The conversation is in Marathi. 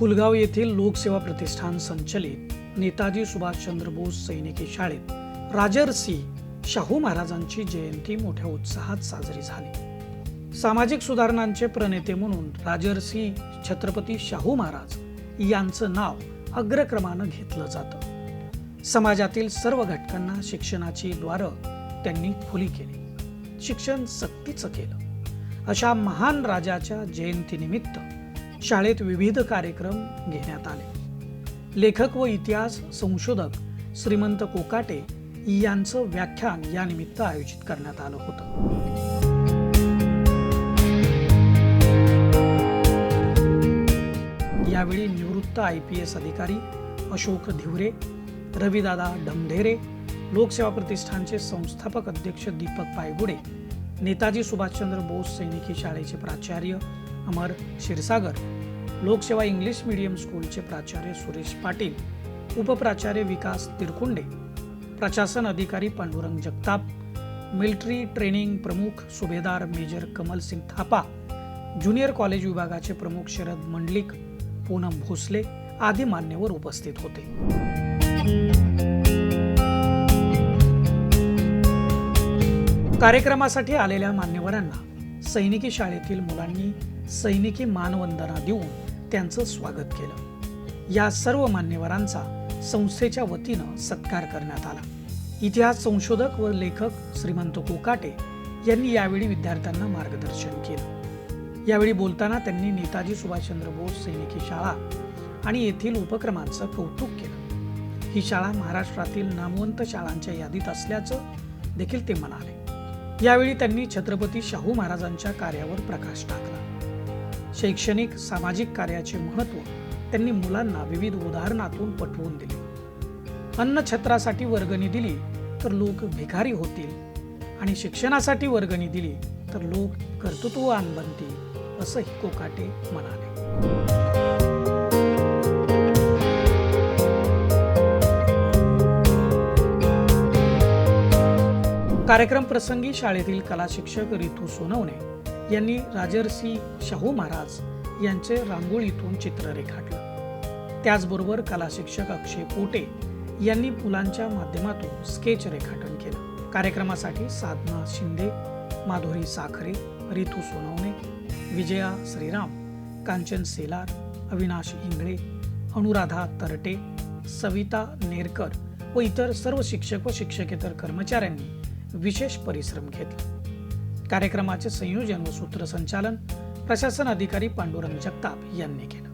फुलगाव येथील लोकसेवा प्रतिष्ठान संचलित. नेताजी सुभाषचंद्र बोस सैनिकी शाळेत. राजर्षी शाहू महाराजांची जयंती मोठ्या उत्साहात साजरी झाली. सामाजिक सुधारणांचे प्रणेते म्हणून राजर्षी छत्रपती शाहू महाराज यांचं नाव अग्रक्रमानं घेतलं जातं. समाजातील सर्व घटकांना शिक्षणाची द्वारं त्यांनी खुली केली. शिक्षण सक्तीचं केलं. अशा महान राजाच्या जयंतीनिमित्त शाळेत विविध कार्यक्रम घेण्यात आले. लेखक व इतिहास संशोधक श्रीमंत कोकाटे यांचं व्याख्यान या निमित्त आयोजित करण्यात आलं होतं. यावेळी निवृत्त आय पी एस अधिकारी अशोक धिवरे रविदादा ढमढेरे लोकसेवा प्रतिष्ठानचे संस्थापक अध्यक्ष दीपक पायगुडे नेताजी सुभाषचंद्र बोस सैनिकी शाळेचे प्राचार्य अमर क्षीरसागर. लोकसेवा इंग्लिश मीडियम स्कूलचे प्राचार्य सुरेश पाटील उपप्राचार्य विकास तिरकुंडे प्रशासन अधिकारी पांडुरंग जगताप मिलिटरी ट्रेनिंग प्रमुख सुभेदार major Kamal Singh Thapa junior college विभागाचे प्रमुख शरद मंडलिक पूनम भोसले आदी मान्यवर उपस्थित होते. कार्यक्रमासाठी आलेल्या मान्यवरांना सैनिकी शाळेतील मुलांनी सैनिकी मानवंदना देऊन त्यांचं स्वागत केलं. या सर्व मान्यवरांचा संस्थेच्या वतीनं सत्कार करण्यात आला. इतिहास संशोधक व लेखक श्रीमंत कोकाटे यांनी यावेळी विद्यार्थ्यांना मार्गदर्शन केलं. यावेळी बोलताना त्यांनी नेताजी सुभाषचंद्र बोस सैनिकी शाळा आणि येथील उपक्रमांचं कौतुक केलं. ही शाळा महाराष्ट्रातील नामवंत शाळांच्या यादीत असल्याचं देखील ते म्हणाले. यावेळी त्यांनी छत्रपती शाहू महाराजांच्या कार्यावर प्रकाश टाकला. शैक्षणिक सामाजिक कार्याचे महत्त्व त्यांनी मुलांना विविध उदाहरणातून पटवून दिले. अन्न छत्रासाठी वर्गणी दिली तर लोक भिकारी होतील आणि शिक्षणासाठी वर्गणी दिली तर लोक कर्तृत्ववान बनतील असंही कोकाटे म्हणाले. कार्यक्रम प्रसंगी शाळेतील कला शिक्षक रितू सोनवणे यांनी राजर्षी शाहू महाराज यांचे रांगोळीतून चित्र रेखाटलं त्याचबरोबर कला शिक्षक अक्षय पोटे यांनी मुलांच्या माध्यमातून स्केच रेखाटन केलं. कार्यक्रमासाठी साधना शिंदे माधुरी साखरे रितू सोनवणे विजया श्रीराम कांचन सेलार अविनाश इंगळे अनुराधा तरटे सविता नेरकर व इतर सर्व शिक्षक व शिक्षकेतर कर्मचाऱ्यांनी विशेष परिश्रम घेतले. कार्यक्रमाचे संयोजन व सूत्रसंचालन प्रशासन अधिकारी पांडुरंग जगताप यांनी केलं.